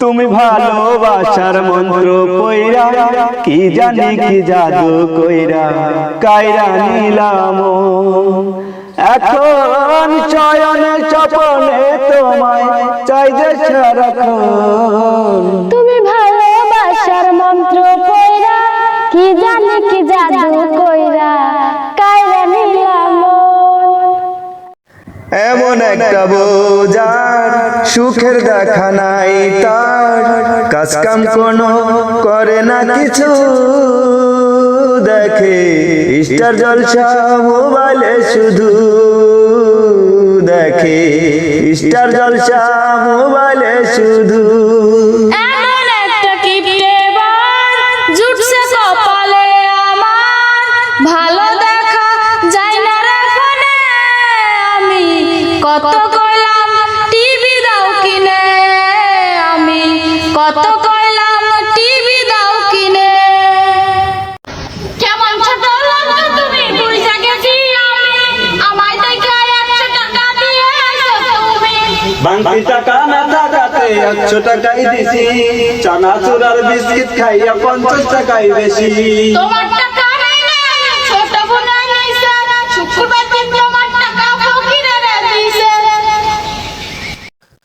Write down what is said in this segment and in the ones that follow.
তুমি ভালোবাসার মন্ত্র কইরা কি জানি কি জাদু কইরা, কাইরা নিলাম। এখন চয়ন চপনে তোমায় চাই যে সারাক্ষণ। তুমি ভালোবাসার মন্ত্র কইরা কি জানি একটা সুখের দেখা নাই তার। কোনো করে না কিছু, দেখে স্টার জলসা মোবাইলে শুধু দেখে। স্টার জলসা মোবাইলে শুধু কত কইলাম টিভি দাও কিনে আমি। কত কইলাম টিভি দাও কিনে। কেমন ছোট লোক তুমি বুঝা গেছি আমি। আমায় দেখা একশো টাকা দিয়ে আইছো তুমি। বাংতি টাকা না টাকাতে একশো টাকাই দিছি। চানাচুর আর বিস্কিট খাইয়া পঞ্চাশ টাকাই বেশি। তোমার টাকা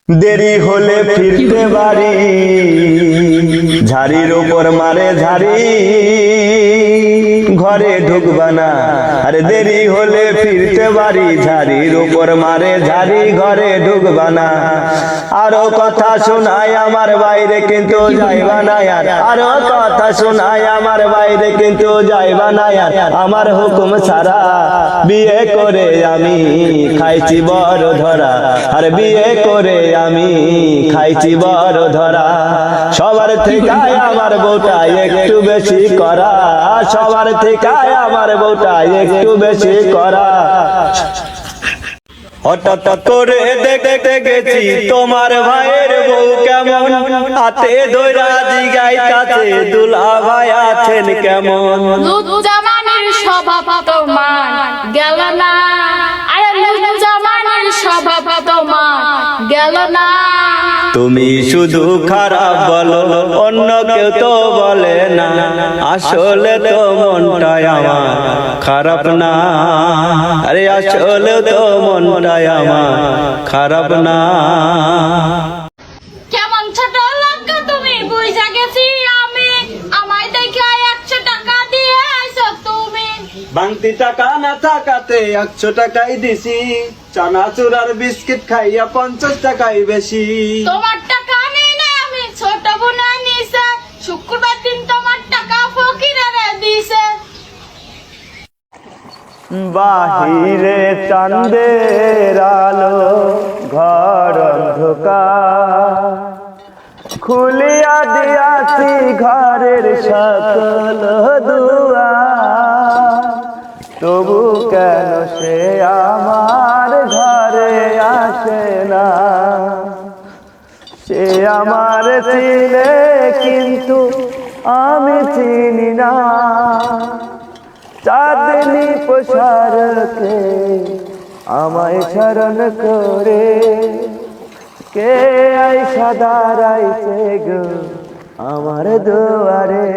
দেরি হলে ফিরতে বাড়ি ঝাড়ির ওপর মারে ঝাড়ি। ঘরে ঢুকবা না। আরে দেরি হলে ফিরতে বাড়ি ঝাড়ির ওপর মারে ঝাড়ি ঘরে ঢুকবা না। আরও কথা শোনায় আমার বাইরে কিন্তু যাইবা না আর। আরও কথা শোনায় আমার বাইরে কিন্তু যাইবা না আর। আমার হুকুম ছাড়া বিয়ে করে আমি খাইছি বড় ধরা। আর বিয়ে করে আমি খাইছি বড় ধরা। সবার থেকে আমার বউটা একটু বেশি করা। সবার থেকে আমার বউটা একটু বেশি করা। হঠাৎ করে দেখতে গেছি তোমার ভাইয়ের বউ কেমন। হাতে দৈরা জিগাই কাছে দুলা ভাই আছেন কেমন। স্বভাব তোমার গেল না। তুমি শুধু খারাপ বলো, অন্য কেউ তো বলে না। আসলে তো মনটাই আমার খারাপ না। আরে, আসলে তো মনটাই আমার খারাপ না। কেমন ছোট তুমি, বুঝা গেছি আমি। বাংতি টাকা না থাকাতে একশো টাকাই দিছি। চানাচুর আর বিস্কিট খাইয়া পঞ্চাশ টাকাই বেশি। তোমার টাকা নেই না আমি ছোট বোনা নিছে শুক্রবার দিন তোমার টাকা ফকিরে রে দিছে। বাহিরে চাঁদের আলো ঘর অন্ধকার। খুলিয়া দিয়াছি ঘরের সকল দুয়ার। তবু কেন সে আমার ঘরে আসে না? সে আমার চিনে কিন্তু আমি চিনি না। চাঁদনি পোশারকে আমায় শরণ করে কে আই সদারাইছে গো আমার দুয়ারে?